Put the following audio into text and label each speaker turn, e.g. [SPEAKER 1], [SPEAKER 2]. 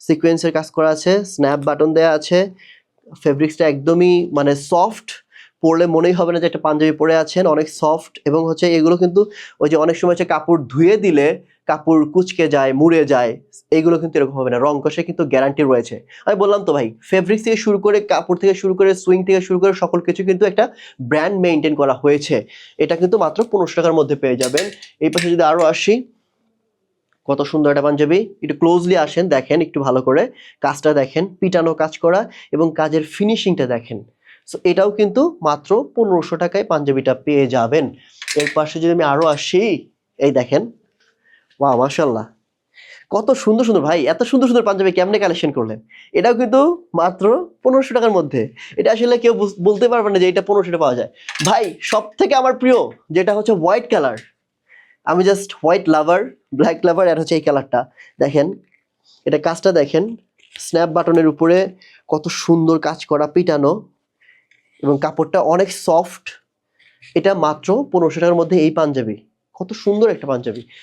[SPEAKER 1] সিকোয়েন্সের কাজ করা আছে স্ন্যাপ বাটন দেওয়া আছে ফেব্রিক্সটা একদমই মানে সফট পরলে মনেই হবে না যে একটা পাঞ্জাবি পরে আছেন, অনেক সফট এবং হচ্ছে এগুলো কিন্তু ওই যে অনেক সময় হচ্ছে কাপড় ধুয়ে দিলে কাপড় কুচকে যায়, মুড়ে যায়, এগুলো কিন্তু এরকম হবে না, রং কষে কিন্তু গ্যারান্টি রয়েছে। আমি বললাম তো ভাই ফেব্রিক্স থেকে শুরু করে কাপড় থেকে শুরু করে সুইং থেকে শুরু করে সকল কিছু কিন্তু একটা ব্র্যান্ড মেনটেন করা হয়েছে। এটা কিন্তু মাত্র পনেরোশো টাকার মধ্যে পেয়ে যাবেন। এই পাশে যদি আরও আসি কত সুন্দর একটা পাঞ্জাবি। একটু ক্লোজলি আসেন, দেখেন, একটু ভালো করে। কাজটা দেখেন, পিটানো কাজ করা এবং কাজের ফিনিশিংটা দেখেন। সো এটাও কিন্তু মাত্র পনেরোশো টাকায় পাঞ্জাবিটা পেয়ে যাবেন। এর পাশে যদি আমি আরও আসি, এই দেখেন। ওয়া মাশাল্লাহ কত সুন্দর সুন্দর ভাই, এত সুন্দর সুন্দর পাঞ্জাবি কেমনে কালেকশন করলেন? এটাও কিন্তু মাত্র পনেরোশো টাকার মধ্যে। এটা আসলে কেউ বলতে পারবে না যে এটা পনেরোশো টাকা পাওয়া যায়। ভাই সব থেকে আমার প্রিয় যেটা হচ্ছে হোয়াইট কালার আমি just white lover black lover আর হচ্ছে এই কালারটা দেখেন, এটা কাজটা দেখেন স্ন্যাপ বাটনের উপরে কত সুন্দর কাজ করা পিটানো, এবং কাপড়টা অনেক সফট এটা মাত্র পনেরোশো টাকার মধ্যে এই পাঞ্জাবি। কত সুন্দর একটা পাঞ্জাবি।